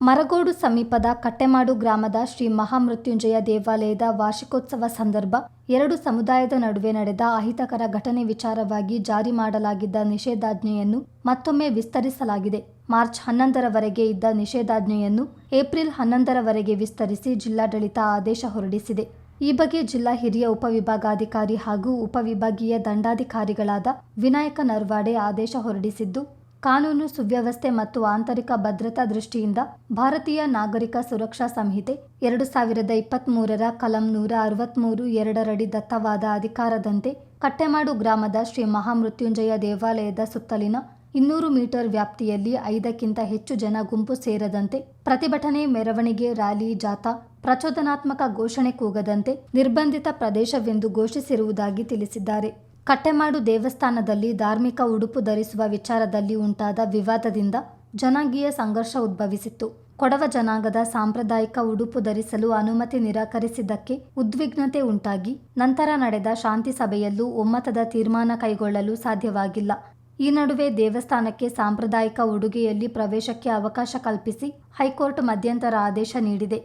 ಮರಗೋಡು ಸಮೀಪದ ಕಟ್ಟೆಮಾಡು ಗ್ರಾಮದ ಶ್ರೀ ಮಹಾಮೃತ್ಯುಂಜಯ ದೇವಾಲಯದ ವಾರ್ಷಿಕೋತ್ಸವ ಸಂದರ್ಭ ಎರಡು ಸಮುದಾಯದ ನಡುವೆ ನಡೆದ ಅಹಿತಕರ ಘಟನೆ ವಿಚಾರವಾಗಿ ಜಾರಿ ಮಾಡಲಾಗಿದ್ದ ನಿಷೇಧಾಜ್ಞೆಯನ್ನು ಮತ್ತೊಮ್ಮೆ ವಿಸ್ತರಿಸಲಾಗಿದೆ. ಮಾರ್ಚ್ ಹನ್ನೊಂದರವರೆಗೆ ಇದ್ದ ನಿಷೇಧಾಜ್ಞೆಯನ್ನು ಏಪ್ರಿಲ್ ಹನ್ನೊಂದರವರೆಗೆ ವಿಸ್ತರಿಸಿ ಜಿಲ್ಲಾಡಳಿತ ಆದೇಶ ಹೊರಡಿಸಿದೆ. ಈ ಬಗ್ಗೆ ಜಿಲ್ಲಾ ಹಿರಿಯ ಉಪವಿಭಾಗಾಧಿಕಾರಿ ಹಾಗೂ ಉಪವಿಭಾಗೀಯ ದಂಡಾಧಿಕಾರಿಗಳಾದ ವಿನಾಯಕ ನರ್ವಾಡೆ ಆದೇಶ ಹೊರಡಿಸಿದ್ದು ಕಾನೂನು ಸುವ್ಯವಸ್ಥೆ ಮತ್ತು ಆಂತರಿಕ ಭದ್ರತಾ ದೃಷ್ಟಿಯಿಂದ ಭಾರತೀಯ ನಾಗರಿಕ ಸುರಕ್ಷಾ ಸಂಹಿತೆ ಎರಡು ಸಾವಿರದ ಇಪ್ಪತ್ತ್ಮೂರರ ಕಲಂ ನೂರ ಅರವತ್ತ್ಮೂರು ಎರಡರಡಿ ದತ್ತವಾದ ಅಧಿಕಾರದಂತೆ ಕಟ್ಟೆಮಾಡು ಗ್ರಾಮದ ಶ್ರೀ ಮಹಾಮೃತ್ಯುಂಜಯ ದೇವಾಲಯದ ಸುತ್ತಲಿನ ಇನ್ನೂರು ಮೀಟರ್ ವ್ಯಾಪ್ತಿಯಲ್ಲಿ ಐದಕ್ಕಿಂತ ಹೆಚ್ಚು ಜನ ಗುಂಪು ಸೇರದಂತೆ ಪ್ರತಿಭಟನೆ, ಮೆರವಣಿಗೆ, ರ್ಯಾಲಿ, ಜಾಥಾ, ಪ್ರಚೋದನಾತ್ಮಕ ಘೋಷಣೆ ಕೂಗದಂತೆ ನಿರ್ಬಂಧಿತ ಪ್ರದೇಶವೆಂದು ಘೋಷಿಸಿರುವುದಾಗಿ ತಿಳಿಸಿದ್ದಾರೆ. ಕಟ್ಟೆಮಾಡು ದೇವಸ್ಥಾನದಲ್ಲಿ ಧಾರ್ಮಿಕ ಉಡುಪು ಧರಿಸುವ ವಿಚಾರದಲ್ಲಿ ಉಂಟಾದ ವಿವಾದದಿಂದ ಜನಾಂಗೀಯ ಸಂಘರ್ಷ ಉದ್ಭವಿಸಿತ್ತು. ಕೊಡವ ಜನಾಂಗದ ಸಾಂಪ್ರದಾಯಿಕ ಉಡುಪು ಧರಿಸಲು ಅನುಮತಿ ನಿರಾಕರಿಸಿದ್ದಕ್ಕೆ ಉದ್ವಿಗ್ನತೆ ಉಂಟಾಗಿ, ನಂತರ ನಡೆದ ಶಾಂತಿ ಸಭೆಯಲ್ಲೂ ಒಮ್ಮತದ ತೀರ್ಮಾನ ಕೈಗೊಳ್ಳಲು ಸಾಧ್ಯವಾಗಿಲ್ಲ. ಈ ನಡುವೆ ದೇವಸ್ಥಾನಕ್ಕೆ ಸಾಂಪ್ರದಾಯಿಕ ಉಡುಗೆಯಲ್ಲಿ ಪ್ರವೇಶಕ್ಕೆ ಅವಕಾಶ ಕಲ್ಪಿಸಿ ಹೈಕೋರ್ಟ್ ಮಧ್ಯಂತರ ಆದೇಶ ನೀಡಿದೆ.